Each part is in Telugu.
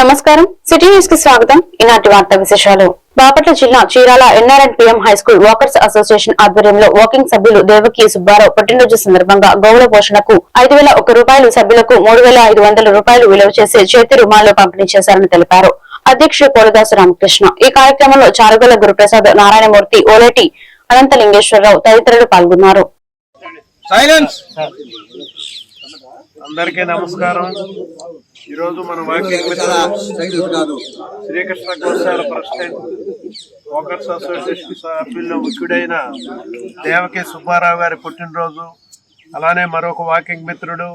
నమస్కారం. సిటీ న్యూస్కి స్వాగతం. ఈనాటి వార్తా విశేషాలు. బాపట్ల జిల్లా Chirala NRN PM high school walkers association ఆధ్వర్యంలో వాకింగ్ సభ్యులు దేవకి సుబ్బారావు పుట్టినరోజు సందర్భంగా గౌరవ పోషణకు ఐదు వేల ఒక రూపాయలు సభ్యులకు మూడు వేల ఐదు వందల రూపాయలు విలువ చేసే చేతి రుమాలు పంపిణీ చేశారని తెలిపారు. అధ్యక్షుడు పోలదాసు రామకృష్ణ. ఈ కార్యక్రమంలో చారుగల గురుప్రసాద్ నారాయణమూర్తి ఓలేటి అనంతలింగేశ్వరరావు తదితరులు పాల్గొన్నారు. సైలెన్స్ అందరికీ నమస్కారం. ఈరోజు మన వాకింగ్ మిత్రులు శ్రీకృష్ణ గోశాల ప్రెసిడెంట్ వాకర్స్ అసోసియేషన్ సభ్యుల్లో ముఖ్యుడైన దేవకి సుబ్బారావు గారి పుట్టినరోజు అలానే మరొక వాకింగ్ మిత్రుడు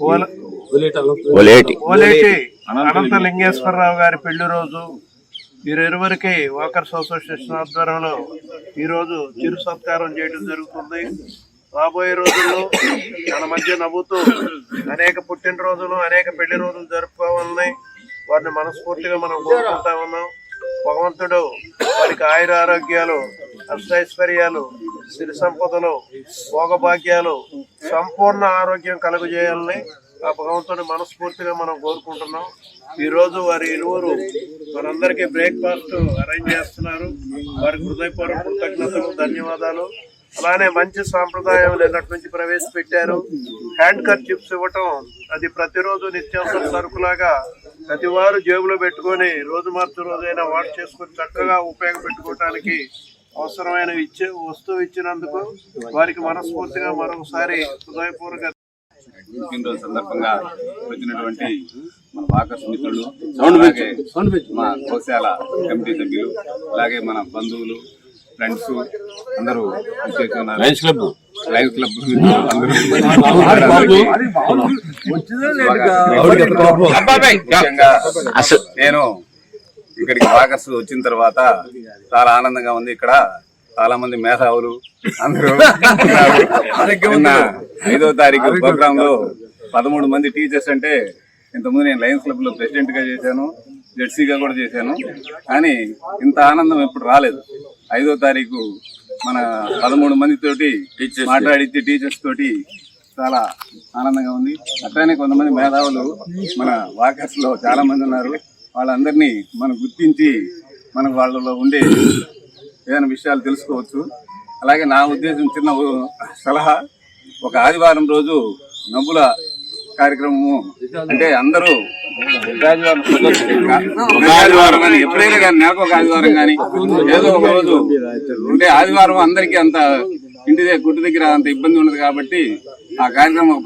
ఓలేటి. అనంత లింగేశ్వరరావు గారి పెళ్ళి రోజు వీరిరువురికి వాకర్స్ అసోసియేషన్ ఆధ్వర్యంలో ఈరోజు చిరు సత్కారం చేయడం జరుగుతుంది. రాబోయే రోజుల్లో మన మధ్య నవ్వుతూ అనేక పుట్టినరోజులు అనేక పెళ్ళి రోజులు జరుపుకోవాలని వారిని మనస్ఫూర్తిగా మనం కోరుకుంటా ఉన్నాం. భగవంతుడు వారికి ఆయుర ఆరోగ్యాలు అష్టైశ్వర్యాలు సిరి సంపదలు భోగభాగ్యాలు సంపూర్ణ ఆరోగ్యం కలుగజేయాలని ఆ భగవంతుని మనస్ఫూర్తిగా మనం కోరుకుంటున్నాం. ఈరోజు వారి ఇరువురు మనందరికీ బ్రేక్ఫాస్ట్ అరేంజ్ చేస్తున్నారు. వారికి హృదయపూర్వక కృతజ్ఞతలు ధన్యవాదాలు. అలానే మంచి సాంప్రదాయం నిన్నటి నుంచి ప్రవేశపెట్టారు. హ్యాండ్ కర్చిప్స్ ఇవ్వటం అది ప్రతిరోజు నిత్యావసర సరుకులాగా ప్రతి వారు జేబులో పెట్టుకొని రోజు మార్చి రోజైనా వాష్ చేసుకొని చక్కగా ఉపయోగపెట్టుకోవటానికి అవసరమైన ఇచ్చే వస్తువు ఇచ్చినందుకు వారికి మనస్ఫూర్తిగా మరొకసారి హృదయపూర్వక పుట్టినరోజు సందర్భంగా వచ్చినటువంటి మన వాకర్స్ మిత్రులు అలాగే మా గోశాల కమిటీ సభ్యులు అలాగే మన బంధువులు ఫ్రెండ్స్ అందరూ లయన్స్ క్లబ్ లయన్స్ క్లబ్ ముఖ్యంగా నేను ఇక్కడికి వాకర్స్ వచ్చిన తర్వాత చాలా ఆనందంగా ఉంది ఇక్కడ. చాలా మంది మేధావులు అందరూ ఐదో తారీఖు ప్రోగ్రామ్లో పదమూడు మంది టీచర్స్ అంటే ఇంతకుముందు నేను లయన్స్ క్లబ్లో ప్రెసిడెంట్గా చేశాను. జెడ్సీగా కూడా చేశాను. కానీ ఇంత ఆనందం ఎప్పుడు రాలేదు. ఐదో తారీఖు మన పదమూడు మంది తోటి మాట్లాడితే టీచర్స్ తోటి చాలా ఆనందంగా ఉంది. అట్లానే కొంతమంది మేధావులు మన వాకర్స్లో చాలా మంది ఉన్నారు. వాళ్ళందరినీ మనం గుర్తించి మనకు వాళ్ళలో ఉండే ఏదైనా విషయాలు తెలుసుకోవచ్చు. అలాగే నా ఉద్దేశం చిన్న సలహా. ఒక ఆదివారం రోజు నవ్వుల కార్యక్రమము అంటే అందరూ ఆదివారం ఆదివారం కానీ ఎప్పుడైనా కానీ నెలకు ఒక ఆదివారం కానీ ఏదో ఒక రోజు అంటే ఆదివారం అందరికీ అంత ఇంటి దగ్గర దగ్గర అంత ఇబ్బంది ఉండదు కాబట్టి ఆ కార్యక్రమం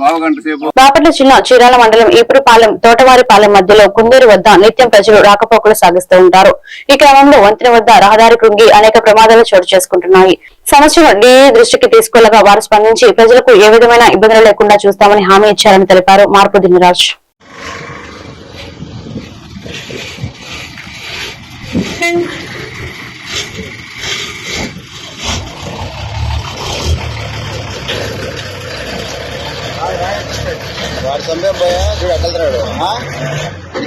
సేపు బాపట్ల చిన్న చీరాల మండలం ఈపురపాలెం తోటవారిపాలెం మధ్యలో కుందూరు వద్ద నిత్యం ప్రజలు రాకపోకలు సాగిస్తూ ఉంటారు. ఈ క్రమంలో వంతెన వద్ద రహదారి కృంగి అనేక ప్రమాదాలు చోటు చేసుకుంటున్నాయి. సమస్యను డీఈ దృష్టికి తీసుకెళ్ళగా వారు స్పందించి ప్రజలకు ఏ విధమైన ఇబ్బందులు లేకుండా చూస్తామని హామీ ఇచ్చారని తెలిపారు మార్పు దినరాజ్. వాడు చంపే పోయా చూడు అట్టలుతున్నాడు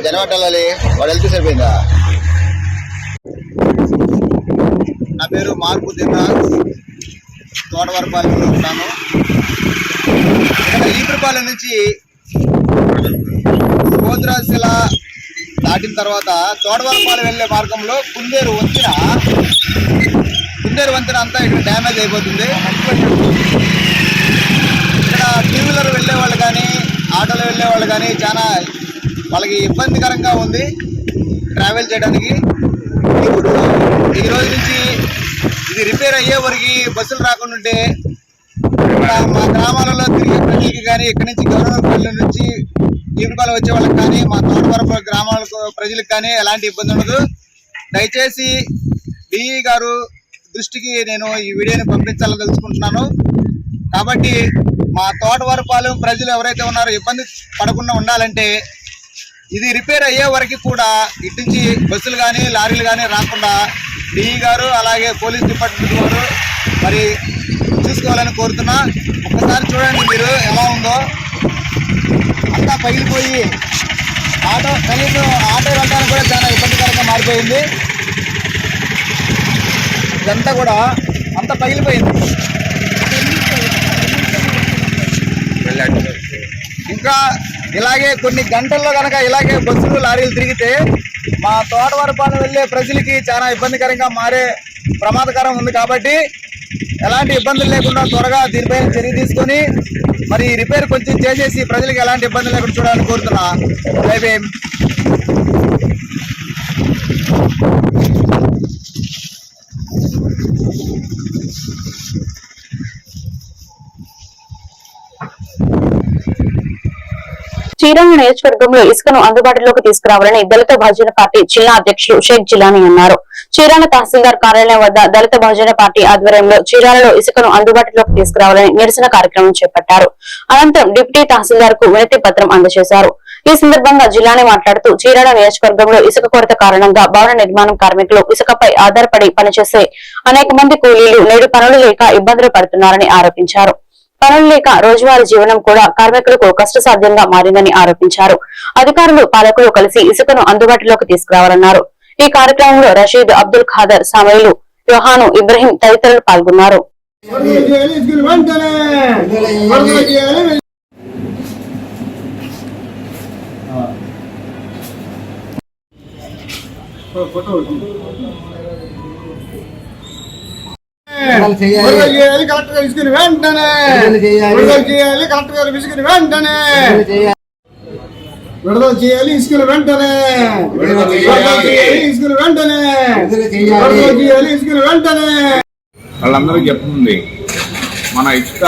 జనం అట్టలాలి వాడు వెళ్తే సరిపోయిందా? నా పేరు మార్పు దినరాజ్ తోటవరపాలెంలో ఉన్నాను. ఈపురపాలెం నుంచి గోద్రాశిల దాటిన తర్వాత తోటవరపాలెం వెళ్ళే మార్గంలో కుందేరు వంతెన. కుందేరు వంతెన అంతా ఇక్కడ డ్యామేజ్ అయిపోతుంది. ఇక్కడ టూ వీలర్ వెళ్ళే వాళ్ళు కానీ ఆటోలో వెళ్ళే వాళ్ళు కానీ చాలా వాళ్ళకి ఇబ్బందికరంగా ఉంది ట్రావెల్ చేయడానికి. ఇప్పుడు ఈ రోజు నుంచి ఇది రిపేర్ అయ్యే వరకు బస్సులు రాకుండా ఉంటే ఇక్కడ మా గ్రామాలలో తిరిగే ప్రజలకి కానీ ఇక్కడి నుంచి గవర్నమెంట్ నుంచి ఈపురపాలెం వచ్చే వాళ్ళకి కానీ మా తోటవరపు గ్రామాలకు ప్రజలకు కానీ ఎలాంటి ఇబ్బంది ఉండదు. దయచేసి డిఈ గారు దృష్టికి నేను ఈ వీడియోని పంపించాలని తెలుసుకుంటున్నాను. కాబట్టి మా తోటవరపాలెం ప్రజలు ఎవరైతే ఉన్నారో ఇబ్బంది పడకుండా ఉండాలంటే ఇది రిపేర్ అయ్యే వరకు కూడా ఇటు నుంచి బస్సులు కానీ లారీలు కానీ రాకుండా డిఈ గారు అలాగే పోలీస్ డిపార్ట్మెంట్ వారు మరి చూసుకోవాలని కోరుతున్నా. ఒక్కసారి చూడండి మీరు ఎలా ఉందో. అంతా పగిలిపోయి ఆటో కనీసం ఆటో వెళ్ళడానికి కూడా చాలా ఇబ్బందికరంగా మారిపోయింది. ఇదంతా కూడా అంత పగిలిపోయింది. ఇంకా ఇలాగే కొన్ని గంటల్లో కనుక ఇలాగే బస్సులు లారీలు తిరిగితే మా తోటవరపాలెం వెళ్ళే ప్రజలకి చాలా ఇబ్బందికరంగా మారే ప్రమాదకరం ఉంది కాబట్టి ఎలాంటి ఇబ్బందులు లేకుండా త్వరగా దీనిపైన చర్య తీసుకొని మరి రిపేర్ కొంచెం చేసేసి ప్రజలకు ఎలాంటి ఇబ్బందులు లేకుండా చూడాలని కోరుతున్నా. జై భీమ్. శ్రీరంగ నియోజకవర్గంలో ఇసుకను అందుబాటులోకి తీసుకురావాలని దళిత బహుజన పార్టీ జిల్లా అధ్యక్షులు షేక్ జిలానీ అన్నారు. చీరాల తహసీల్దార్ కార్యాలయం వద్ద దళిత బహుజన పార్టీ ఆధ్వర్యంలో చీరాలలో ఇసుకను అందుబాటులోకి తీసుకురావాలని నిరసన కార్యక్రమం చేపట్టారు. అనంతరం డిప్యూటీ తహసీల్దార్కు వినతి పత్రం అందజేశారు. ఈ సందర్భంగా జిల్లాని మాట్లాడుతూ చీరాల నియోజకవర్గంలో ఇసుక కొరత కారణంగా భవన నిర్మాణం కార్మికులు ఇసుకపై ఆధారపడి పనిచేసే అనేక మంది కూలీలు నేడు పనులు లేక ఇబ్బందులు పడుతున్నారని ఆరోపించారు. పనులు లేక రోజువారీ జీవనం కూడా కార్మికులకు కష్టసాధ్యంగా మారిందని ఆరోపించారు. అధికారులు పాలకులు కలిసి ఇసుకను అందుబాటులోకి తీసుకురావాలన్నారు. ఈ కార్యక్రమంలో రషీద్ అబ్దుల్ ఖాదర్ సమయలు యోహాను ఇబ్రహీం తదితరులు పాల్గొన్నారు. ఫోటో చేయాలి. కలెక్టర్ గారు విసుకుని వెంటనే. విడుదల చేయాలి. కలెక్టర్ గారు విసుకుని వెంటనే. విడుదల చేయాలి. ఇసుకలు వెంటనే. విడుదల చేయాలి. ఇసుకలు వెంటనే. విడుదల చేయాలి. ఇసుకలు వెంటనే. వాళ్ళందరికీ చెప్తుంది మన ఇసుక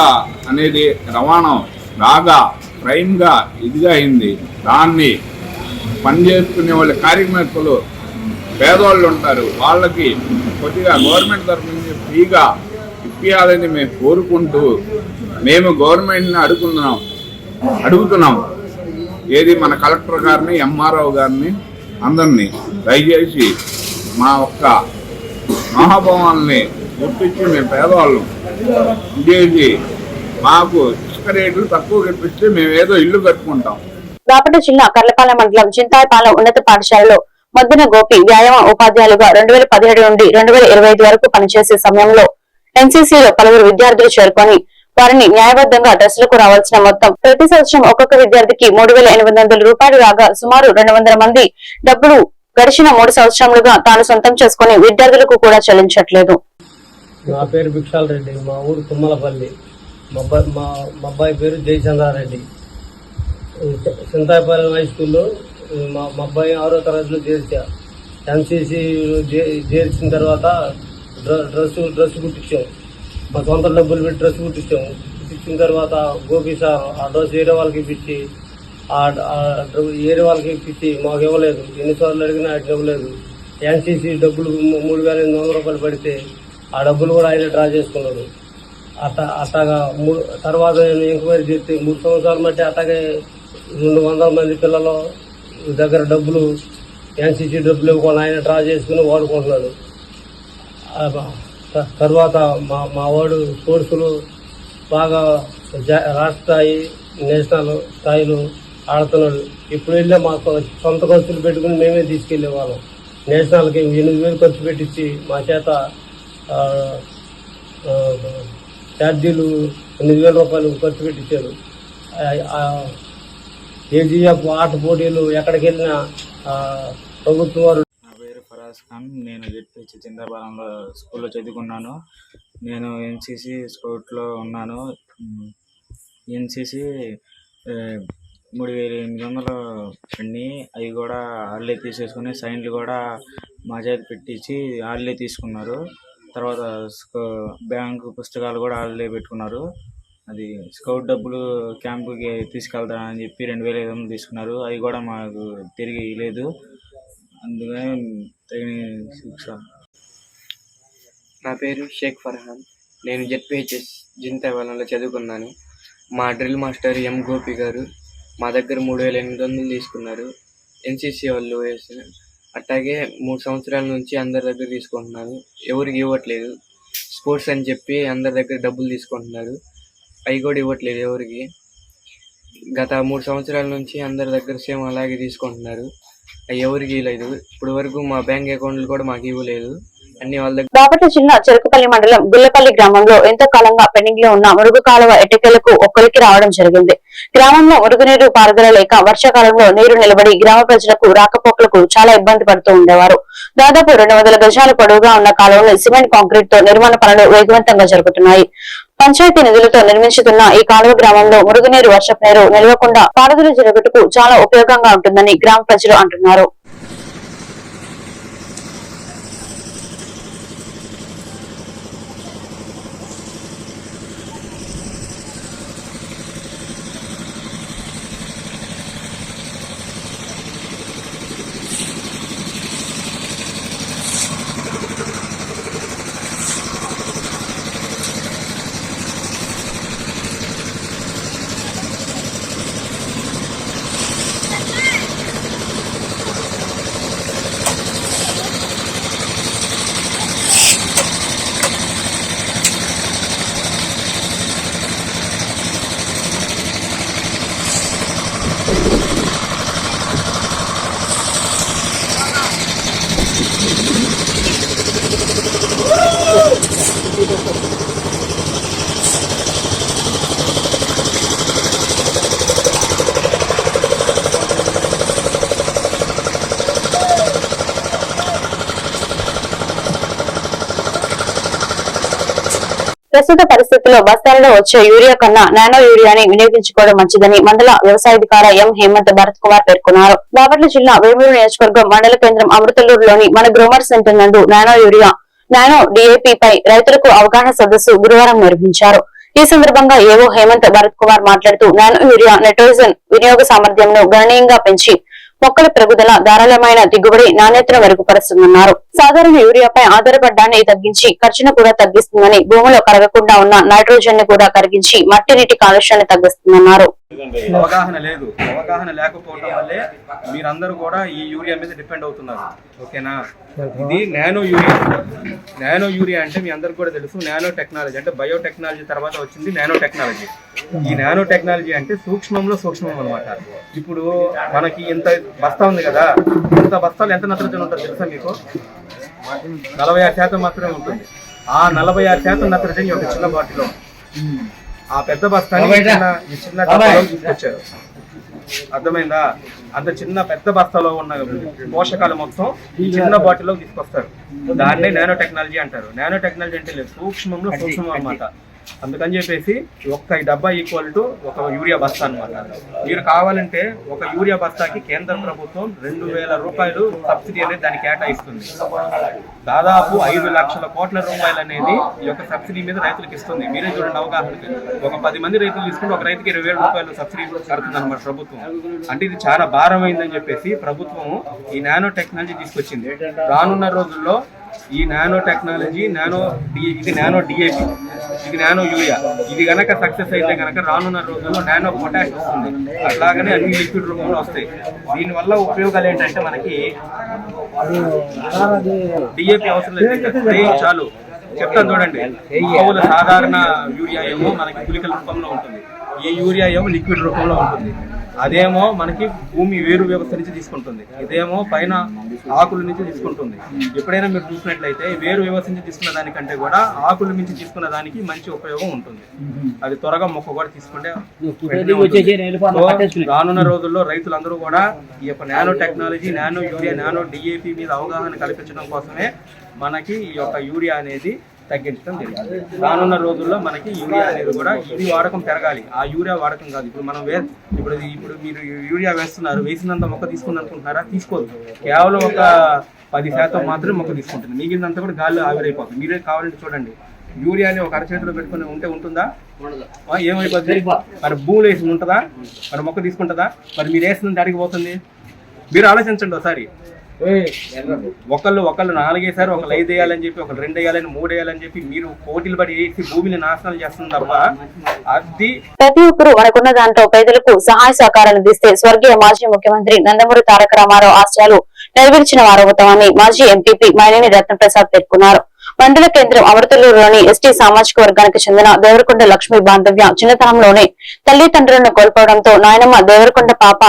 అనేది రవాణా బాగా ప్రైమ్గా ఇదిగా అయింది. దాన్ని పనిచేసుకునే వాళ్ళ కార్మికులు పేదవాళ్ళు ఉంటారు వాళ్ళకి కొద్దిగా గవర్నమెంట్ తరఫు నుంచి ఫ్రీగా ఇప్పించాలని మేము కోరుకుంటూ మేము గవర్నమెంట్ని అడుగుతున్నాం. అడుగుతున్నాం. ఏది మన కలెక్టర్ గారిని ఎంఆర్ఓ గారిని అందరినీ దయచేసి మా ఒక్క మహాభావాల్ని గుర్తించి మేము పేదవాళ్ళం. చేసి మాకు ఇసుక రేట్లు తక్కువ కనిపిస్తే మేము ఏదో ఇల్లు కట్టుకుంటాం. బాపట జిల్లా కర్లపాలెం మండలం చింతాయపాలెం ఉన్నత పాఠశాలలో మద్దిన గోపి వ్యాయామ ఉపాధ్యాయులుగా రెండు వేల పదిహేడు నుండి రెండు వేల ఇరవై ఐదు వరకు పనిచేసే సమయంలో ఎన్సీసీలో పలువురు విద్యార్థులు చేరుకొని వారిని న్యాయబద్ధంగా డ్రెస్సులకు రావాల్సిన మొత్తం ప్రతి సంవత్సరం ఒక్కొక్క విద్యార్థికి మూడు వేల ఎనిమిది వందల రూపాయలు రాగా సుమారు రెండు వందల మంది డబ్బులు గడిచిన మూడు సంవత్సరములుగా తాను సొంతం చేసుకుని విద్యార్థులకు కూడా చెల్లించట్లేదు. నా పేరు భిక్షాల్ రెడ్డి మా ఊరు తుమ్మలపల్లి. మా అబ్బాయి పేరు జయచంద్రారెడ్డి. చింతాయపాలెం హై స్కూల్లో మా మా అబ్బాయి ఆరో తరగతిలో చేర్చా. ఎన్సీసీ చేర్చిన తర్వాత డ్రెస్ డ్రెస్ కుట్టించాం. మా సొంత డబ్బులు పెట్టి డ్రెస్ కుట్టించాం. కుట్టించిన తర్వాత గోపి సార్ ఆ డ్రెస్ వేరే వాళ్ళకి ఇప్పించి ఆ వేరే వాళ్ళకి ఇప్పించి మాకు ఇవ్వలేదు. ఎన్నిసార్లు అడిగినా ఆయన ఇవ్వలేదు. ఎన్సీసీ డబ్బులు మూడు వేల ఎనిమిది వందల రూపాయలు పడితే ఆ డబ్బులు కూడా ఆయన డ్రా చేసుకున్నాడు. అట్ట అట్టగా మూడు తర్వాత నేను ఎంక్వైరీ చేస్తే మూడు సంవత్సరాలు మట్టి అట్టగే రెండు వందల మంది పిల్లలు దగ్గర డబ్బులు ఎన్సీసీ డబ్బులు ఇవ్వకుండా ఆయన డ్రా చేసుకుని వాడుకుంటున్నాడు. త- తర్వాత మా మా వాడు స్పోర్ట్స్లో బాగా జా- రాష్ట్ర స్థాయి నేషనల్ స్థాయిలో ఆడుతున్నాడు. ఇప్పుడు వెళ్ళే మా సొంత ఖర్చులు పెట్టుకుని మేమే తీసుకెళ్ళే వాళ్ళం నేషనల్కి ఎనిమిది వేలు ఖర్చు పెట్టించి మా చేత ఛార్జీలు ఎనిమిది వేల రూపాయలు ఖర్చు పెట్టించారు కేజీఎఫ్ ఆట పోటీలు ఎక్కడికి వెళ్ళినా ప్రభుత్వం వారు నా పేరు ఫరాజ్ ఖాన్. నేను జెడ్పిహెచ్ చింతాపాలెంలో స్కూల్లో చదువుకున్నాను. నేను ఎన్సిసి స్కౌట్లో ఉన్నాను. ఎన్సిసి మూడు వేల ఎనిమిది వందలు అన్ని అవి కూడా వాళ్ళే తీసేసుకుని సైన్లు కూడా మా చేతి పెట్టించి వాళ్ళే తీసుకున్నారు. తర్వాత బ్యాంకు పుస్తకాలు కూడా వాళ్ళే పెట్టుకున్నారు. అది స్కౌట్ డబ్బులు క్యాంపుకి తీసుకెళ్తానని చెప్పి రెండు వేల ఐదు వందలు తీసుకున్నారు. అవి కూడా మాకు తిరిగి లేదు అందుకని తగిన శిక్ష. నా పేరు షేక్ ఫర్హాన్. నేను జెడ్పిహెచ్ఎస్ జింతవాలంలో చదువుకున్నాను. మా డ్రిల్ మాస్టర్ ఎం గోపి గారు మా దగ్గర మూడు వేల ఎనిమిది వందలు తీసుకున్నారు. ఎన్సీసీ వాళ్ళు వేసిన అట్లాగే మూడు సంవత్సరాల నుంచి అందరి దగ్గర తీసుకుంటున్నాను. ఎవరికి ఇవ్వట్లేదు. స్పోర్ట్స్ అని చెప్పి అందరి దగ్గర డబ్బులు తీసుకుంటున్నారు. అవి కూడా ఇవ్వట్లేదు ఎవరికి. గత మూడు సంవత్సరాల నుంచి అందరి దగ్గర సేమ్ అలాగే తీసుకుంటున్నారు. అవి ఎవరికి ఇవ్వలేదు. ఇప్పుడు వరకు మా బ్యాంక్ అకౌంట్లు కూడా మాకు ఇవ్వలేదు. బాపట్ల జిల్లా చెరుకుపల్లి మండలం గుల్లపల్లి గ్రామంలో ఎంతో కాలంగా పెండింగ్లో ఉన్న మురుగు కాలువ ఎటకెలకు ఒక్కరికి రావడం జరిగింది. గ్రామంలో మురుగునీరు పారుదల లేక వర్షాకాలంలో నీరు నిలబడి గ్రామ ప్రజలకు రాకపోకలకు చాలా ఇబ్బంది పడుతూ ఉండేవారు. దాదాపు రెండు వందల గజాల పొడవుగా ఉన్న కాలువను సిమెంట్ కాంక్రీట్తో నిర్మాణ పనులు వేగవంతంగా జరుగుతున్నాయి. పంచాయతీ నిధులతో నిర్మించుతున్న ఈ కాలువ గ్రామంలో మురుగునీరు వర్షపు నీరు నిలవకుండా పారుదల జరుగుటకు చాలా ఉపయోగంగా ఉంటుందని గ్రామ ప్రజలు అంటున్నారు. ప్రస్తుత పరిస్థితుల్లో బస్తాలలో వచ్చే యూరియా కన్నా నానో యూరియాని వినియోగించుకోవడం మంచిదని మండల వ్యవసాయాధికార ఎం హేమంత్ భరత్ కుమార్ పేర్కొన్నారు. బాపట్ల జిల్లా వేమూరు నియోజకవర్గం మండల కేంద్రం అమృతలూరులోని మన గ్రోమర్ సెంటర్ నందు నానో యూరియా నానో డిఏపి పై రైతులకు అవగాహన సదస్సు గురువారం నిర్వహించారు. ఈ సందర్భంగా ఏవో హేమంత్ భరత్ కుమార్ మాట్లాడుతూ నానో యూరియా నైట్రోజన్ వినియోగ సామర్థ్యంను గణనీయంగా పెంచి మొక్కల పెరుగుదల ధారాళమైన దిగుబడి నాణ్యతను మెరుగుపరుస్తుందన్నారు. సాధారణ యూరియాపై ఆధారపడ్డాన్ని తగ్గించి ఖర్చును కూడా తగ్గిస్తుందని భూమిలో కరగకుండా ఉన్న నైట్రోజన్ని కూడా కరిగించి మట్టి నీటి కాలుష్యాన్ని తగ్గిస్తుందన్నారు. అవగాహన లేదు. అవగాహన లేకపోవడం వల్లే మీరందరూ కూడా ఈ యూరియా మీద డిపెండ్ అవుతున్నారు. ఓకేనా? ఇది నానో యూరియా. నానో యూరియా అంటే మీ అందరికి కూడా తెలుసు నానో టెక్నాలజీ అంటే బయోటెక్నాలజీ తర్వాత వచ్చింది నానో టెక్నాలజీ. ఈ నానో టెక్నాలజీ అంటే సూక్ష్మంలో సూక్ష్మం అనమాట ఇప్పుడు మనకి ఇంత బస్తా ఉంది కదా ఇంత బస్తాలు ఎంత నత్రజని ఉంటుంది తెలుసా మీకు? నలభై ఆరు శాతం మాత్రమే ఉంటుంది. ఆ నలభై ఆరు శాతం నత్రజని ఒక చిన్న బాటిలో ఆ పెద్ద బస్తాని ఈ చిన్న తీసుకొచ్చారు. అర్థమైందా? అంత చిన్న పెద్ద బస్తాలో ఉన్న పోషకాలు మొత్తం చిన్న బాటిల్లో తీసుకొస్తారు. దాన్నే నానో టెక్నాలజీ అంటారు. నానో టెక్నాలజీ అంటే లేదు సూక్ష్మంలో సూక్ష్మం అన్నమాట. అందుకని చెప్పేసి ఒక్క డబ్బా ఈక్వల్ టు ఒక యూరియా బస్తా అన్నమాట. మీరు కావాలంటే ఒక యూరియా బస్తాకి కేంద్ర ప్రభుత్వం రెండు వేల రూపాయలు సబ్సిడీ అనేది దాన్ని కేటాయిస్తుంది. దాదాపు ఐదు లక్షల కోట్ల రూపాయలు అనేది ఈ యొక్క సబ్సిడీ మీద రైతులకు ఇస్తుంది. మీరే చూడండి అవగాహనకి. ఒక పది మంది రైతులు తీసుకుంటే ఒక రైతుకి ఇరవై వేల రూపాయలు సబ్సిడీ కడుతుంది అనమాట ప్రభుత్వం. అంటే ఇది చాలా భారమైందని చెప్పేసి ప్రభుత్వం ఈ నానో టెక్నాలజీ తీసుకొచ్చింది. రానున్న రోజుల్లో ఈ నానో టెక్నాలజీ నానో ఇది నానో డిఏపి ఇది నానో యూరియా. ఇది గనక సక్సెస్ అయితే గనక రానున్న రోజుల్లో నానో పొటాష్ వస్తుంది. అట్లాగనే అన్ని లిక్విడ్ రూపంలో వస్తాయి. దీనివల్ల ఉపయోగాలు ఏంటంటే మనకి డిఏపి అవసరం లేదు. చాలు. చెప్తాను చూడండి. మామూలు సాధారణ యూరియా ఏమో మనకి గులికల రూపంలో ఉంటుంది. ఈ యూరియా ఏమో లిక్విడ్ రూపంలో ఉంటుంది. అదేమో మనకి భూమి వేరు వ్యవస్థ నుంచి తీసుకుంటుంది. ఇదేమో పైన ఆకుల నుంచి తీసుకుంటుంది. ఎప్పుడైనా మీరు చూసినట్లయితే వేరు వ్యవస్థ నుంచి తీసుకున్న దానికంటే కూడా ఆకుల నుంచి తీసుకున్న దానికి మంచి ఉపయోగం ఉంటుంది. అది త్వరగా మొక్క కూడా తీసుకుంటే రానున్న రోజుల్లో రైతులందరూ కూడా ఈ యొక్క nano technology nano urea nano DAP మీద అవగాహన కల్పించడం కోసమే మనకి ఈ యొక్క యూరియా అనేది తగ్గించడం జరిగింది. రానున్న రోజుల్లో మనకి యూరియా అనేది కూడా ఇది వాడకం పెరగాలి. ఆ యూరియా వాడకం కాదు. ఇప్పుడు మనం వే ఇప్పుడు ఇప్పుడు మీరు యూరియా వేస్తున్నారు వేసినంత మొక్క తీసుకుని అనుకుంటున్నారా? తీసుకోదు. కేవలం ఒక పది శాతం మాత్రమే మొక్క తీసుకుంటుంది. మిగిలినంత కూడా గాలి ఆవిరైపోతుంది. మీరే కావాలంటే చూడండి. యూరియాని ఒక అరచేతిలో పెట్టుకుని ఉంటే ఉంటుందా? ఏమైపోతుంది మరి భూములు వేసి ఉంటుందా? మరి మొక్క తీసుకుంటుందా? మరి మీరు వేసినంత అడిగి పోతుంది మీరు ఆలోచించండి ఒకసారి. ఒకళ్ళు ఒకళ్ళు నాలుగేసారి ఒకళ్ళు ఐదు వేయాలని చెప్పి ఒకళ్ళు రెండు వేయాలని మూడు వేయాలని చెప్పి మీరు పోటీలు పడి వేసి భూమిని నాశనం చేస్తుంది తప్ప అది ప్రతి ఒక్కరూ మనకున్న దాంట్లో పేదలకు సహాయ సహకారాలు అందిస్తే స్వర్గీయ మాజీ ముఖ్యమంత్రి నందమూరి తారక రామారావు ఆశయాలు నెరవేర్చిన వారవుతామని మాజీ ఎంపీపీ మైనేని రత్నప్రసాద్ పేర్కొన్నారు. మండల కేంద్రం అమృతలూరులోని ఎస్టీ సామాజిక వర్గానికి చెందిన దేవరకొండ లక్ష్మీ బాంధవ్య చిన్నతనంలోనే తల్లిదండ్రులను కోల్పోవడంతో నాయనమ్మ దేవరకొండ పాప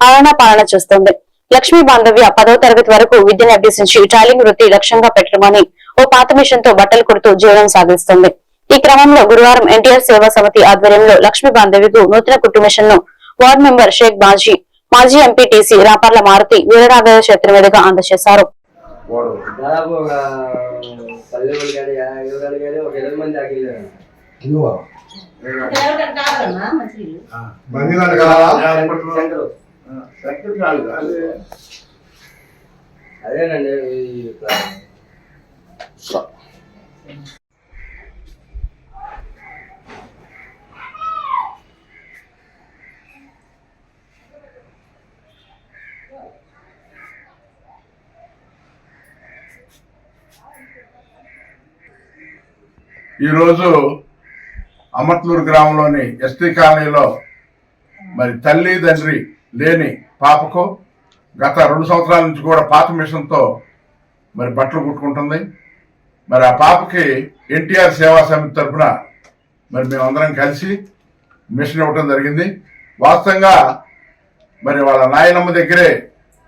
ఆలనా పాలన చూస్తోంది. లక్ష్మీ బాంధవ్య పదవ తరగతి వరకు విద్యను అభ్యసించి టైలింగ్ వృత్తి లక్ష్యంగా పెట్టడమని ఓ పాత మిషన్తో బట్టలు కుడుతూ జీవనం సాగిస్తుంది. ఈ క్రమంలో గురువారం ఎన్టీఆర్ సేవా సమితి ఆధ్వర్యంలో లక్ష్మీ బాంధవ్యకు నూతన కుట్టు మిషన్ను వార్డు మెంబర్ షేక్ బాజీ మాజీ ఎంపీటీసీ రాపర్ల మారుతి వీరరాఘవ చేతుల మీదుగా అందజేశారు. మంది అదేనండి ఈ ఇట్లా ఈరోజు అమర్తూరు గ్రామంలోని ఎస్టీ కాలనీలో మరి తల్లి తండ్రి లేని పాపకు గత రెండు సంవత్సరాల నుంచి కూడా పాత మిషన్తో మరి బట్టలు కుట్టుకుంటుంది. మరి ఆ పాపకి ఎన్టీఆర్ సేవా సమితి తరఫున మరి మేమందరం కలిసి మిషన్ ఇవ్వటం జరిగింది. వాస్తవంగా మరి వాళ్ళ నాయనమ్మ దగ్గరే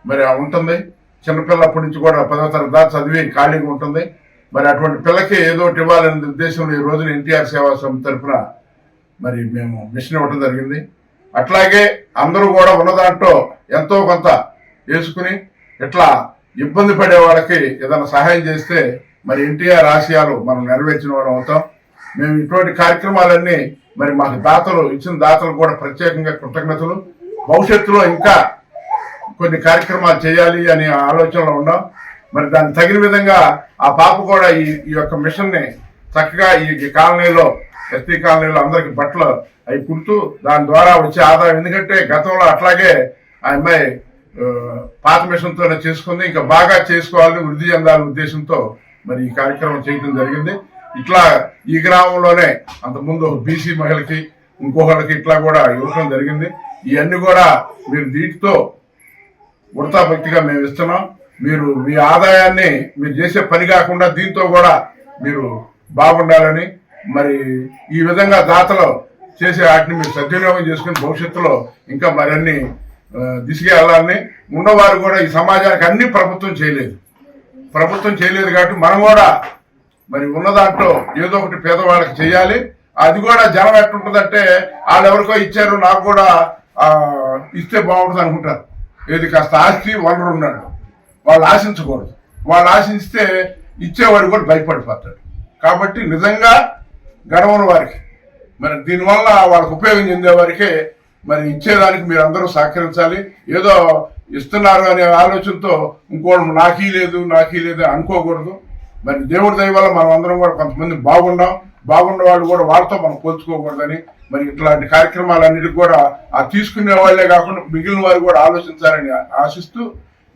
మరి ఉంటుంది. చిన్నపిల్లప్పటి నుంచి కూడా పదవ తరగతి దాకా చదివి ఖాళీగా ఉంటుంది. మరి అటువంటి పిల్లకి ఏదో ఒకటి ఇవ్వాలనే ఉద్దేశంలో ఈ రోజున ఎన్టీఆర్ సేవా సమితి తరఫున మరి మేము మిషన్ ఇవ్వటం జరిగింది. అట్లాగే అందరూ కూడా ఉన్న దాంట్లో ఎంతో కొంత వేసుకుని ఇట్లా ఇబ్బంది పడే వాళ్ళకి ఏదైనా సహాయం చేస్తే మరి ఎన్టీఆర్ ఆశయాలు మనం నెరవేర్చిన వాళ్ళం అవుతాం. మేము ఇటువంటి కార్యక్రమాలన్నీ మరి మాకు దాతలు ఇచ్చిన దాతలు కూడా ప్రత్యేకంగా కృతజ్ఞతలు. భవిష్యత్తులో ఇంకా కొన్ని కార్యక్రమాలు చేయాలి అనే ఆలోచనలో ఉన్నాం. మరి దానికి తగిన విధంగా ఆ పాప కూడా ఈ ఈ యొక్క మిషన్ని చక్కగా ఈ కాలనీలో ఎస్టీ కాలనీలో అందరికి బట్టలు అవి కుడుతూ దాని ద్వారా వచ్చే ఆదాయం. ఎందుకంటే గతంలో అట్లాగే ఆ అమ్మాయి పాత మిషన్తోనే చేసుకుంది. ఇంకా బాగా చేసుకోవాలని వృద్ధి చెందాలనే ఉద్దేశంతో మరి ఈ కార్యక్రమం చేయడం జరిగింది. ఇట్లా ఈ గ్రామంలోనే అంతకుముందు బీసీ మహిళకి ఇంకొకరికి ఇట్లా కూడా ఇవ్వడం జరిగింది. ఇవన్నీ కూడా మీరు వీటితో ఉడతా భక్తిగా మేము ఇస్తున్నాం. మీరు మీ ఆదాయాన్ని మీరు చేసే పని కాకుండా దీంతో కూడా మీరు బాగుండాలని మరి ఈ విధంగా దాతలు చేసే వాటిని మీరు సద్వినియోగం చేసుకుని భవిష్యత్తులో ఇంకా మరిన్ని ఆ, దిశగా వెళ్ళాలని ఉన్నవారు కూడా ఈ సమాజానికి అన్ని ప్రభుత్వం చేయలేదు. ప్రభుత్వం చేయలేదు కాబట్టి మనం కూడా మరి ఉన్న దాంట్లో ఏదో ఒకటి పేదవాళ్ళకి చేయాలి. అది కూడా జనం ఎట్టుంటుందంటే వాళ్ళు ఎవరికో ఇచ్చారు నాకు కూడా ఇస్తే బాగుంటుంది అనుకుంటారు. ఏది కాస్త ఆస్తి వనరు ఉన్నాడు వాళ్ళు ఆశించకూడదు. వాళ్ళు ఆశిస్తే ఇచ్చేవాడు కూడా భయపడిపోతాడు కాబట్టి నిజంగా గడవని వారికి మరి దీనివల్ల వాళ్ళకి ఉపయోగం చెందే వారికి మరి ఇచ్చేదానికి మీరు అందరూ సహకరించాలి. ఏదో ఇస్తున్నారు అనే ఆలోచనతో ఇంకోటి నాకీ లేదు నాకీ లేదు అనుకోకూడదు. మరి దేవుడి దయ వల్ల మనం అందరం కూడా కొంతమంది బాగున్నాం బాగున్న వాళ్ళు కూడా వాళ్ళతో మనం పోల్చుకోకూడదని. మరి ఇట్లాంటి కార్యక్రమాలన్నిటికి కూడా ఆ తీసుకునే వాళ్ళే కాకుండా మిగిలిన వారు కూడా ఆలోచించాలని ఆశిస్తూ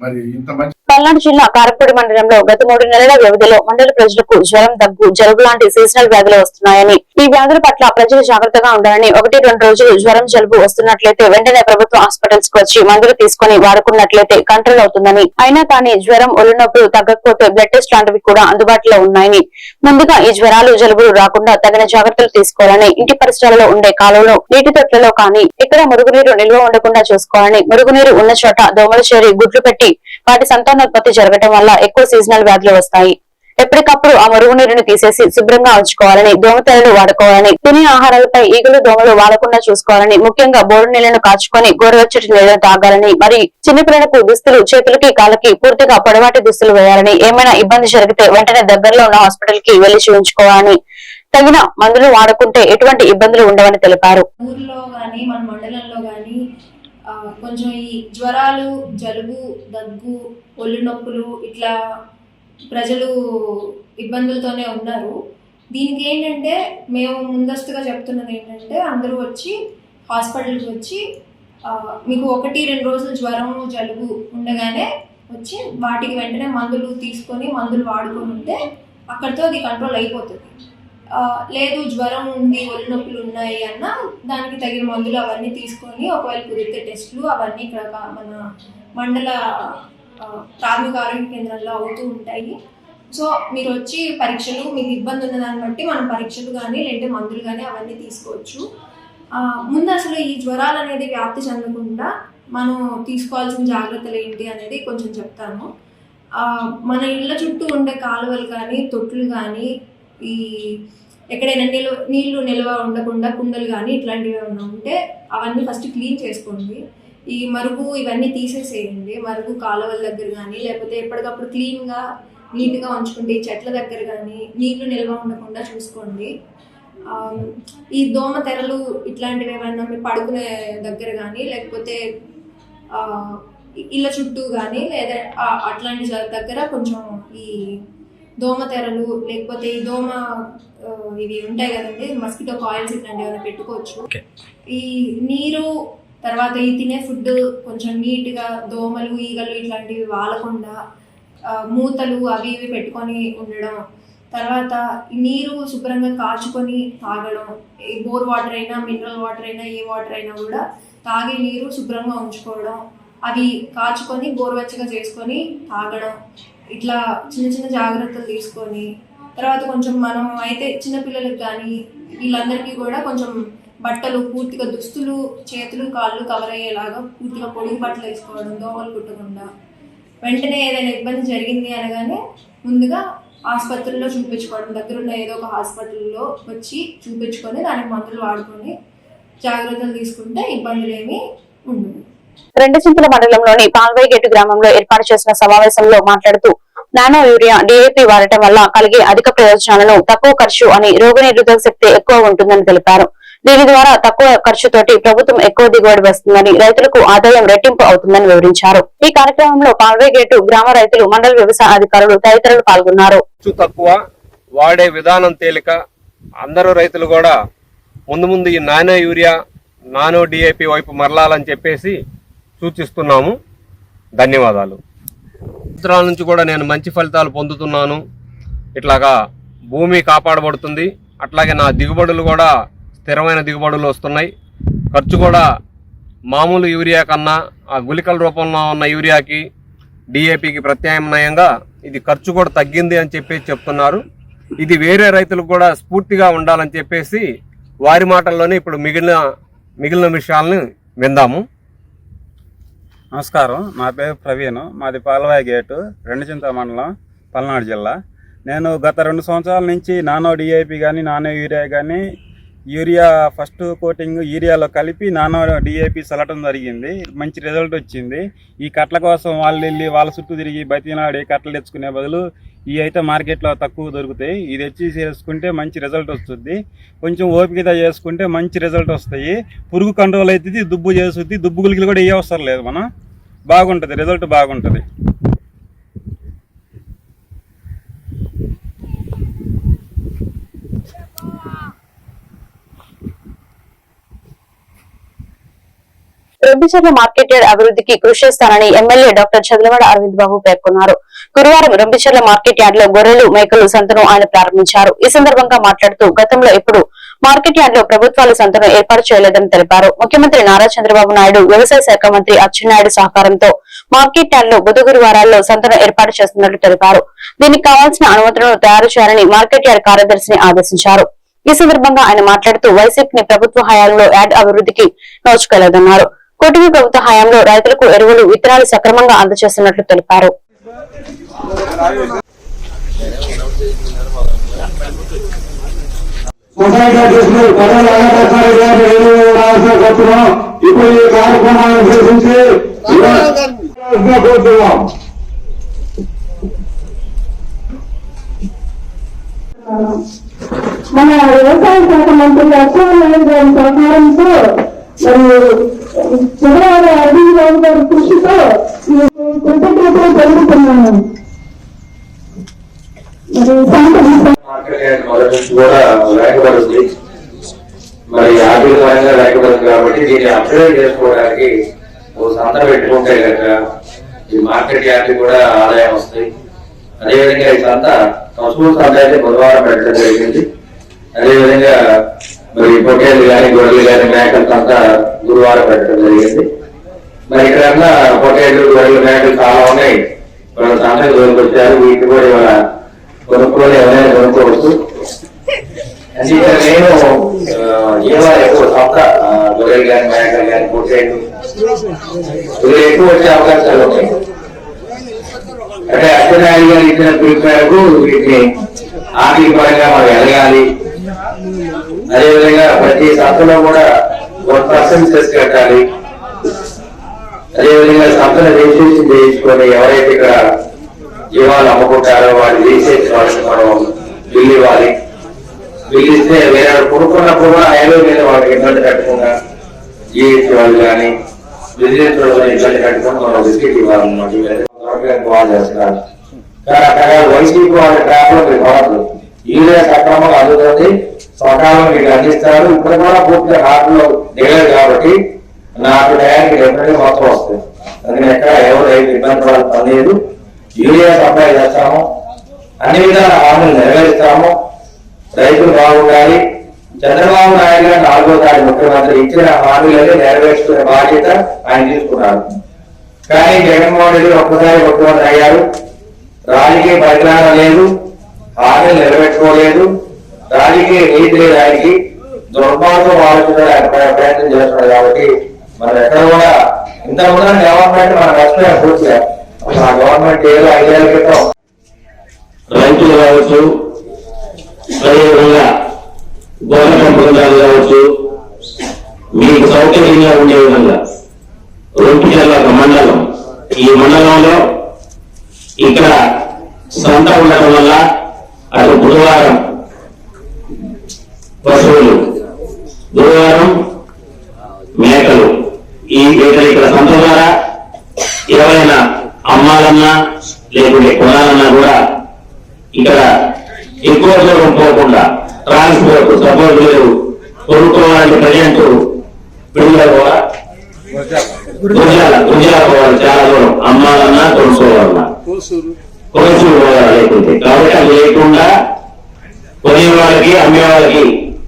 మరి ఇంత మంచి పల్నాడు జిల్లా కారపూడి మండలంలో గత మూడు నెలల వ్యవధిలో మండల ప్రజలకు జ్వరం దగ్గు జలుబు లాంటి సీజనల్ వ్యాధులు వస్తున్నాయని. ఈ వ్యాధుల పట్ల ప్రజలు జాగ్రత్తగా ఉండాలని ఒకటి రెండు రోజులు జ్వరం జలుబు వస్తున్నట్లయితే వెంటనే ప్రభుత్వ హాస్పిటల్స్కు వచ్చి మందులు తీసుకుని వాడుకున్నట్లయితే కంట్రోల్ అవుతుందని. అయినా కానీ జ్వరం ఒళ్ళునొప్పులు తగ్గకపోతే బ్లడ్ టెస్ట్ లాంటివి కూడా అందుబాటులో ఉన్నాయని. ముందుగా ఈ జ్వరాలు జలుబులు రాకుండా తగిన జాగ్రత్తలు తీసుకోవాలని ఇంటి పరిసరాలలో ఉండే కాలంలో నీటి తొట్లలో కానీ ఇక్కడ మురుగునీరు నిల్వ ఉండకుండా చూసుకోవాలని. మురుగునీరు ఉన్న చోట దోమలు చేరి గుడ్లు పెట్టి వాటి సంతానోత్పత్తి జరగటం వల్ల ఎక్కువ సీజనల్ వ్యాధులు వస్తాయి. ఎప్పటికప్పుడు ఆ మురుగునీరుని తీసేసి శుభ్రంగా ఉంచుకోవాలని దోమతెరలు వాడుకోవాలని తినే ఆహారాలపై ఈగలు దోమలు వాడకుండా చూసుకోవాలని ముఖ్యంగా బోరు నీళ్ళను కాచుకొని గోరువెచ్చటి నీళ్ళను తాగాలని మరి చిన్నపిల్లలకు దుస్తులు చేతులకి కాళ్ళకి పూర్తిగా పొడవాటి దుస్తులు వేయాలని ఏమైనా ఇబ్బంది జరిగితే వెంటనే దగ్గరలో ఉన్న హాస్పిటల్కి వెళ్ళి చూపించుకోవాలని తగిన మందులు వాడుకుంటే ఎటువంటి ఇబ్బందులు ఉండవని తెలిపారు. ఊర్లో గానీ మన మండలంలో గానీ కొంచెం ఈ జ్వరాలు జలుబు దగ్గు ఒళ్ళు నొప్పులు ఇట్లా ప్రజలు ఇబ్బందులతోనే ఉన్నారు. దీనికి ఏంటంటే మేము ముందస్తుగా చెప్తున్నది ఏంటంటే అందరూ వచ్చి హాస్పిటల్కి వచ్చి మీకు ఒకటి రెండు రోజులు జ్వరం జలుబు ఉండగానే వచ్చి వాటికి వెంటనే మందులు తీసుకొని మందులు వాడుకొని ఉంటే అక్కడితో అది కంట్రోల్ అయిపోతుంది. లేదు జ్వరం ఉంది ఒళ్ళు నొప్పులు ఉన్నాయి అన్న దానికి తగిన మందులు అవన్నీ తీసుకొని ఒకవేళ కుదిరితే టెస్టులు అవన్నీ ఇక్కడ మన మండల ప్రాథమిక ఆరోగ్య కేంద్రాల్లో అవుతూ ఉంటాయి. సో మీరు వచ్చి పరీక్షలు మీకు ఇబ్బంది ఉన్న దాన్ని బట్టి మనం పరీక్షలు కానీ లేదంటే మందులు కానీ అవన్నీ తీసుకోవచ్చు. ముందు అసలు ఈ జ్వరాలు అనేది వ్యాప్తి చెందకుండా మనం తీసుకోవాల్సిన జాగ్రత్తలు ఏంటి అనేది కొంచెం చెప్తాను. మన ఇళ్ళ చుట్టూ ఉండే కాలువలు కానీ తొట్లు కానీ ఈ ఎక్కడైనా నిల్వ నీళ్ళు నిల్వ ఉండకుండా కుండలు కానీ ఇట్లాంటివి ఏమైనా ఉంటే అవన్నీ ఫస్ట్ క్లీన్ చేసుకోండి. ఈ మరుగు ఇవన్నీ తీసేసేయండి. మరుగు కాలువల దగ్గర కానీ లేకపోతే ఎప్పటికప్పుడు క్లీన్గా నీట్గా ఉంచుకుంటే ఈ చెట్ల దగ్గర కానీ నీళ్ళు నిల్వ ఉండకుండా చూసుకోండి. ఈ దోమ తెరలు ఇట్లాంటివి ఏమైనా మీరు పడుకునే దగ్గర కానీ లేకపోతే ఇళ్ళ చుట్టూ కానీ లేదా అట్లాంటి జ- దగ్గర కొంచెం ఈ దోమ తెరలు లేకపోతే ఈ దోమ ఇవి ఉంటాయి కదండి మస్కిటో కాయిల్స్ ఇట్లాంటివి ఏమైనా పెట్టుకోవచ్చు. ఈ నీరు తర్వాత ఈ తినే ఫుడ్ కొంచెం నీట్గా దోమలు ఈగలు ఇట్లాంటివి వాలకుండా మూతలు అవి ఇవి పెట్టుకొని ఉండడం. తర్వాత నీరు శుభ్రంగా కాచుకొని తాగడం. ఈ బోర్ వాటర్ అయినా మినరల్ వాటర్ అయినా ఏ వాటర్ అయినా కూడా తాగే నీరు శుభ్రంగా ఉంచుకోవడం. అవి కాచుకొని గోరువెచ్చగా చేసుకొని తాగడం. ఇట్లా చిన్న చిన్న జాగ్రత్తలు తీసుకొని తర్వాత కొంచెం మనం అయితే చిన్నపిల్లలకు కానీ వీళ్ళందరికీ కూడా కొంచెం బట్టలు పూర్తిగా దుస్తులు చేతులు కాళ్ళు కవర్ అయ్యేలాగా పూర్తిగా పొడి బట్టలు వేసుకోవడం దోమలు కుట్టకుండా వెంటనే ఏదైనా ఇబ్బంది జరిగింది అనగానే ముందుగా ఆసుపత్రిలో చూపించుకోవడం దగ్గరున్న ఏదో ఒక హాస్పిటల్లో వచ్చి చూపించుకొని దానికి మందులు వాడుకొని జాగ్రత్తలు తీసుకుంటే ఇబ్బందులు ఏమీ ఉండవు. రెండు చింతల మండలంలోని పాల్వైగేటు గ్రామంలో ఏర్పాటు చేసిన సమావేశంలో మాట్లాడుతూ నానో యూరియా డిఏపి వాడటం వల్ల కలిగే అధిక ప్రయోజనాలను తక్కువ ఖర్చు అని రోగనిరోధక శక్తి ఎక్కువ ఉంటుందని తెలిపారు. దీని ద్వారా తక్కువ ఖర్చుతోటి ప్రభుత్వం ఎక్కువ దిగుబడి వస్తుందని రైతులకు ఆదాయం రెట్టింపు అవుతుందని వివరించారు. ఈ కార్యక్రమంలో పాల్వేగేటు గ్రామ రైతులు మండల వ్యవసాయ అధికారులు తదితరులు పాల్గొన్నారు. తక్కువ వాడే విధానం తేలిక అందరూ రైతులు కూడా ముందు ముందు ఈ నానో యూరియా నానో డిఏపి వైపు మరలాలని చెప్పేసి సూచిస్తున్నాము. ధన్యవాదాలు. సంవత్సరాల నుంచి కూడా నేను మంచి ఫలితాలు పొందుతున్నాను. ఇట్లాగా భూమి కాపాడబడుతుంది. అట్లాగే నా దిగుబడులు కూడా స్థిరమైన దిగుబడులు వస్తున్నాయి. ఖర్చు కూడా మామూలు యూరియా కన్నా ఆ గుళికల రూపంలో ఉన్న యూరియాకి డిఏపికి ప్రత్యామ్నాయంగా ఇది ఖర్చు కూడా తగ్గింది అని చెప్పి చెప్తున్నారు. ఇది వేరే రైతులకు కూడా స్ఫూర్తిగా ఉండాలని చెప్పేసి వారి మాటల్లోనే ఇప్పుడు మిగిలిన మిగిలిన విషయాలను విందాము. నమస్కారం. నా పేరు ప్రవీణ్ మాది పాలవాయి గేటు రెండు చింత మండలం పల్నాడు జిల్లా. నేను గత రెండు సంవత్సరాల నుంచి నానో డిఐపి కానీ నానో యూరియా కానీ యూరియా ఫస్ట్ కోటింగ్ యూరియాలో కలిపి నానో డిఏపి చల్లటం జరిగింది. మంచి రిజల్ట్ వచ్చింది. ఈ కట్ల కోసం వాళ్ళు వెళ్ళి వాళ్ళ చుట్టూ తిరిగి బతినాడి కట్టలు తెచ్చుకునే బదులు ఇవి అయితే మార్కెట్లో తక్కువ దొరుకుతాయి. ఇది వచ్చి చేసుకుంటే మంచి రిజల్ట్ వస్తుంది. కొంచెం ఓపికత చేసుకుంటే మంచి రిజల్ట్ వస్తాయి. పురుగు కంట్రోల్ అవుతుంది దుబ్బు చేస్తుంది దుబ్బు గులికలు కూడా ఏ అవసరం లేదు మనం. బాగుంటుంది రిజల్ట్ బాగుంటుంది. రొంపిచెర్ల మార్కెట్ యార్డ్ అభివృద్ధికి కృషి చేస్తానని ఎమ్మెల్యే డాక్టర్ చంద్రవాడ అరవింద్ బాబు పేర్కొన్నారు. గురువారం రొంపిచెర్ల మార్కెట్ యార్డ్లో గొర్రెలు మేకలు సంతను ఆయన ప్రారంభించారు. ఈ సందర్భంగా మాట్లాడుతూ గతంలో ఎప్పుడు మార్కెట్ యార్డ్లో ప్రభుత్వాలు సంతను ఏర్పాటు చేయలేదని తెలిపారు. ముఖ్యమంత్రి నారా చంద్రబాబు నాయుడు వ్యవసాయ శాఖ మంత్రి అచ్చెన్నాయుడు సహకారంతో మార్కెట్ యార్డ్లో బుధ గురువారాల్లో సంతను ఏర్పాటు చేస్తున్నట్లు తెలిపారు. దీనికి కావాల్సిన అనుమతులను తయారు చేయాలని మార్కెట్ యార్డ్ కార్యదర్శిని ఆదేశించారు. ఈ సందర్భంగా ఆయన మాట్లాడుతూ వైసీపీని ప్రభుత్వ హయాంలో యాడ్ అభివృద్ధికి నోచుకోలేదన్నారు. కూటమి ప్రభుత్వ హయాంలో రైతులకు ఎరువులు విత్తనాలు సక్రమంగా అందజేస్తున్నట్లు తెలిపారు. మన వ్యవసాయ శాఖ మంత్రి అచ్చెన్నాయుడు గారి సహకారంతో మరియు చంద్రబాబు అరవింద్ బాబు గారి కృషితో కృతజ్ఞతలు జరుగుతున్నాను. మరి సంత ఆర్థిక పరంగా లేకపోతుంది. కాబట్టి దీన్ని అప్గ్రేడ్ చేసుకోవడానికి ఓ సంత పెట్టుకుంటే కనుక ఈ మార్కెట్ యార్డ్ కూడా ఆదాయం వస్తాయి. అదేవిధంగా ఈ సంత పశువుల సంత అయితే బుధవారం పెట్టడం జరిగింది. అదేవిధంగా మరి పొట్టేలు కానీ గొర్రెలు కానీ మేకలు సంత గురువారం పెట్టడం జరిగింది. మరి ఇక్కడ పొట్టేలు గొర్రెలు మేకలు చాలా ఉన్నాయి. వాళ్ళ సంతకు దొరికొచ్చారు. వీటిని కూడా ఇవాళ కొనుక్కోవాలి ఎవరైనా కొనుక్కోవచ్చు. అంటే ఇక్కడ నేను ఆ, ఎక్కువ సొంత గొర్రెలు కానీ మేకలు కానీ పొట్టేళ్ళు ఇది ఎక్కువ వచ్చే అవకాశాలు ఉన్నాయి. అంటే అచ్చెన్నాయుడు గారు ఇచ్చిన పిలుపు మేరకు వీటిని ఆర్థిక పరంగా మనం ఎదగాలి. అదేవిధంగా ప్రతి సంస్థలో కూడా వన్ పర్సెంట్ సెస్ కట్టాలి అదేవిధంగా సంస్థను రిజిస్ట్రేషన్ చేయించుకొని ఎవరైతే ఇక్కడ జీవాలు అమ్ముకుంటారో వాళ్ళు రిజిస్ట్రేషన్ వాళ్ళకి మనం బిల్లు ఇవ్వాలి. బిల్లు ఇస్తే వేరే వాళ్ళు కొనుక్కున్నప్పుడు కూడా హైవే మీద వాళ్ళకి ఇబ్బంది కట్టకుండా జిఎస్టీ వాళ్ళు కానీ బిజినెస్ వాళ్ళు ఇబ్బంది కట్టకుండా మనం బిస్కెట్ ఇవ్వాలన్నమాట. ఇవన్నీ చేస్తున్నారు కానీ అక్కడ వైసీపీ వాళ్ళ ట్రాప్లో మీరు పడదు ఈడే సక్రమంగా అందుతుంది. సకాలం మీకు అందిస్తారు ఇప్పుడు కూడా పూర్తిగా నాటులో దిగలేదు కాబట్టి నాకు టయానికి డెఫినెట్గా మొత్తం వస్తుంది. అందుకని ఎక్కడ ఎవరు ఏమి ఇబ్బంది పడాలి పని లేదు. యూరియా సప్లై చేస్తాము. అన్ని విధాల హామీలు నెరవేరుస్తాము. రైతులు బాగుండాలి. చంద్రబాబు నాయుడు గారు నాలుగో తారీఖు ముఖ్యమంత్రి ఇచ్చిన హామీలని నెరవేర్చుకునే బాధ్యత ఆయన తీసుకున్నారు. కానీ జగన్మోహన్ రెడ్డి ఒక్కసారి ముఖ్యమంత్రి అయ్యారు. రాజకీయ పరిజ్ఞానం లేదు. హామీలు నెరవేర్చుకోలేదు. రాజకీయ నీతి లేదు ఆయనకి దుర్మార్గం ఆలోచన ప్రయత్నం చేస్తున్నాడు కాబట్టి మనం ఎక్కడ కూడా ఇంత ముందు గవర్నమెంట్ మన నష్టమే పూర్తిగా. ఆ గవర్నమెంట్ ఏదో ఐదేళ్ళ క్రితం రైతులు కావచ్చు అదేవిధంగా గోధుమ పెంపకందారులు కావచ్చు మీకు సౌకర్యంగా ఉండే విధంగా రొంపిచెర్ల ఒక మండలం. ఈ మండలంలో ఇక్కడ సంత ఉండటం వల్ల అటు బుధవారం పశువులు గురువారం మేకలు. ఈ ఇక్కడ ఇక్కడ సంత ద్వారా ఎవరైనా అమ్మాలన్నా లేకుంటే కొనాలన్నా కూడా ఇక్కడ ఎక్కువ దూరం పోకుండా ట్రాన్స్పోర్ట్ సపోర్ట్ లేదు. కొనుక్కోవాలంటే ప్రజెంట్ పిల్లలు కూడా గుజరాల గుజరాల పోవాలి చాలా దూరం. అమ్మాలన్నా కొనుక్కోవాలన్నా. కోసూరు పోవాలి లేకుంటే? కాబట్టి అది లేకుండా కొనే వాళ్ళకి అమ్మే వాళ్ళకి